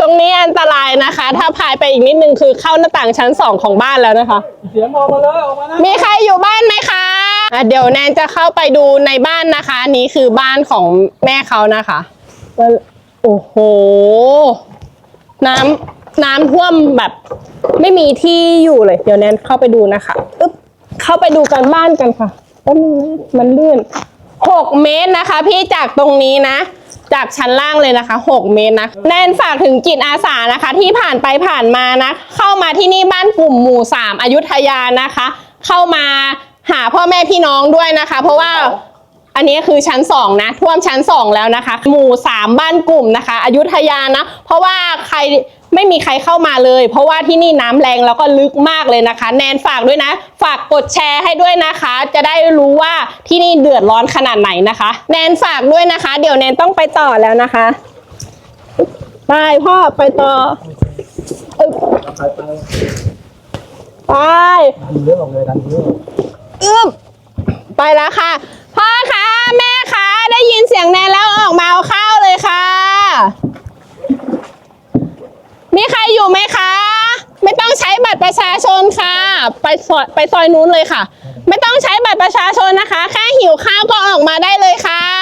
ตรงนี้อันตรายนะคะ ถ้าพายไปอีกนิดนึงคือเข้าหน้าต่างชั้นสองของบ้านแล้วนะคะ เสียงออกมาเลยออกมานะมีใครอยู่บ้านไหมคะอะเดี๋ยวแนนจะเข้าไปดูในบ้านนะคะอันนี้คือบ้านของแม่เขานะคะแล้วโอ้โห น้ำน้ำท่วมแบบ ไม่มีที่อยู่เลย เดี๋ยวแนนเข้าไปดูนะคะอึ๊บเข้าไปดูกันบ้านกันค่ะแป๊บนึงนะมันลื่นหกเมตรนะคะ พี่จากตรงนี้นะ จากชั้นล่างเลยนะคะหกเมตรนะแนนฝากถึงจิตอาสานะคะ ที่ผ่านไปผ่านมานะ เข้ามาที่นี่บ้านกลุ่มหมู่สามอยุธยานะคะ เข้ามาหาพ่อแม่พี่น้องด้วยนะคะ เพราะว่า อันนี้คือชั้นสองนะท่วมชั้นสองแล้วนะคะ หมู่สามบ้านกลุ่มนะคะอยุธยานะ เพราะว่าใครไม่มีใครเข้ามาเลย เพราะว่าที่นี่น้ำแรงแล้วก็ลึกมากเลยนะคะ แนนฝากด้วยนะ ฝากกดแชร์ให้ด้วยนะคะ จะได้รู้ว่าที่นี่เดือดร้อนขนาดไหนนะคะ แนนฝากด้วยนะคะ เดี๋ยวแนนต้องไปต่อแล้วนะคะไปพ่อไปต่อไปไปไปดันเไหมคะ ไม่ต้องใช้บัตรประชาชนค่ะ ไปซอยไปซอยนู้นเลยค่ะ ไม่ต้องใช้บัตรประชาชนนะคะ แค่หิวข้าวก็ออกมาได้เลยค่ะ